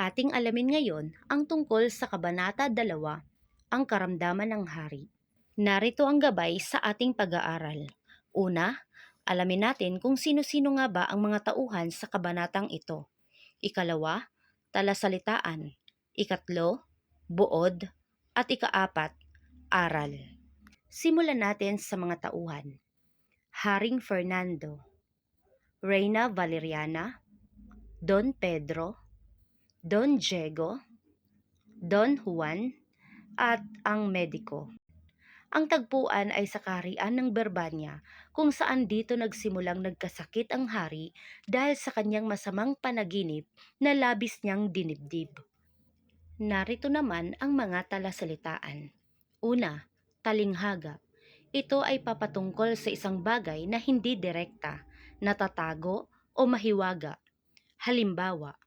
Ating alamin ngayon ang tungkol sa Kabanata 2, ang karamdaman ng hari. Narito ang gabay sa ating pag-aaral. Una, alamin natin kung sino-sino nga ba ang mga tauhan sa kabanatang ito. Ikalawa, talasalitaan. Ikatlo, buod. At ikaapat, aral. Simulan natin sa mga tauhan. Haring Fernando, Reyna Valeriana, Don Pedro, Don Diego, Don Juan, at ang mediko. Ang tagpuan ay sa kaharian ng Berbanya kung saan dito nagsimulang nagkasakit ang hari dahil sa kanyang masamang panaginip na labis niyang dinibdib. Narito naman ang mga talasalitaan. Una, talinghaga. Ito ay papatungkol sa isang bagay na hindi direkta, natatago o mahiwaga. Halimbawa,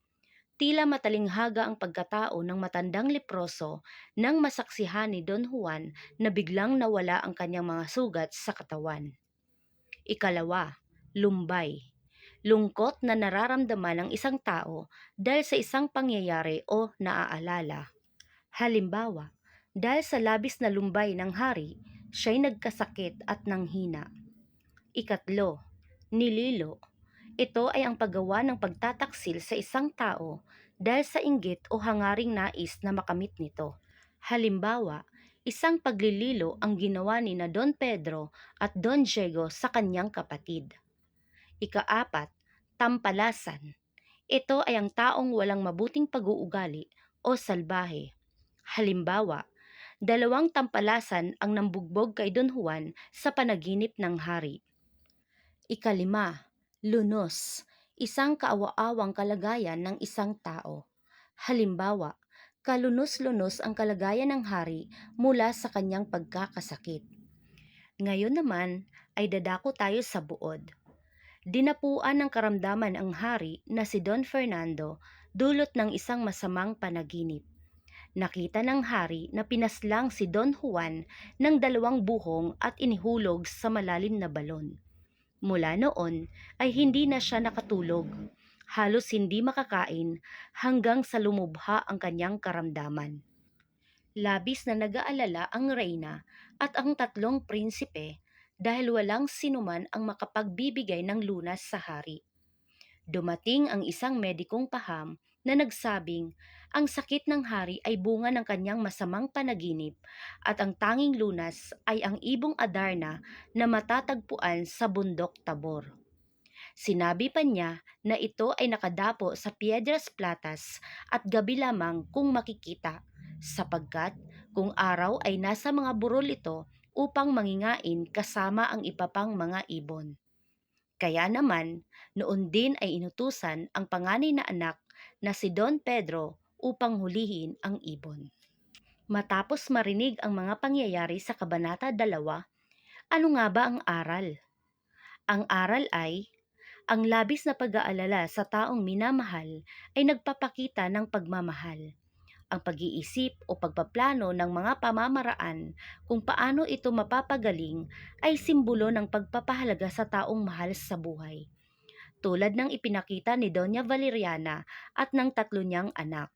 tila matalinghaga ang pagkatao ng matandang leproso nang masaksihan ni Don Juan na biglang nawala ang kanyang mga sugat sa katawan. Ikalawa, lumbay. Lungkot na nararamdaman ng isang tao dahil sa isang pangyayari o naaalala. Halimbawa, dahil sa labis na lumbay ng hari, siya'y nagkasakit at nanghina. Ikatlo, nililo. Ito ay ang paggawa ng pagtataksil sa isang tao dahil sa inggit o hangaring nais na makamit nito. Halimbawa, isang paglililo ang ginawa ni na Don Pedro at Don Diego sa kanyang kapatid. Ikaapat, tampalasan. Ito ay ang taong walang mabuting pag-uugali o salbahe. Halimbawa, dalawang tampalasan ang nambugbog kay Don Juan sa panaginip ng hari. Ikalima, lunos. Isang kaawa-awang kalagayan ng isang tao. Halimbawa, kalunos-lunos ang kalagayan ng hari mula sa kanyang pagkakasakit. Ngayon naman ay dadako tayo sa buod. Dinapuan ng karamdaman ang hari na si Don Fernando dulot ng isang masamang panaginip. Nakita ng hari na pinaslang si Don Juan ng dalawang buhong at inihulog sa malalim na balon. Mula noon ay hindi na siya nakatulog. Halos hindi makakain hanggang sa lumubha ang kanyang karamdaman. Labis na nag-aalala ang reyna at ang tatlong prinsipe dahil walang sinuman ang makapagbibigay ng lunas sa hari. Dumating ang isang medikong paham na nagsabing ang sakit ng hari ay bunga ng kanyang masamang panaginip at ang tanging lunas ay ang ibong Adarna na matatagpuan sa bundok Tabor. Sinabi pa niya na ito ay nakadapo sa Piedras Platas at gabi lamang kung makikita sapagkat kung araw ay nasa mga burol ito upang mangingain kasama ang ipapang mga ibon. Kaya naman, noon din ay inutusan ang panganay na anak na si Don Pedro upang hulihin ang ibon. Matapos marinig ang mga pangyayari sa Kabanata 2, ano nga ba ang aral? Ang aral ay, ang labis na pag-aalala sa taong minamahal ay nagpapakita ng pagmamahal. Ang pag-iisip o pagpaplano ng mga pamamaraan kung paano ito mapapagaling ay simbolo ng pagpapahalaga sa taong mahal sa buhay tulad ng ipinakita ni Doña Valeriana at ng tatlo niyang anak.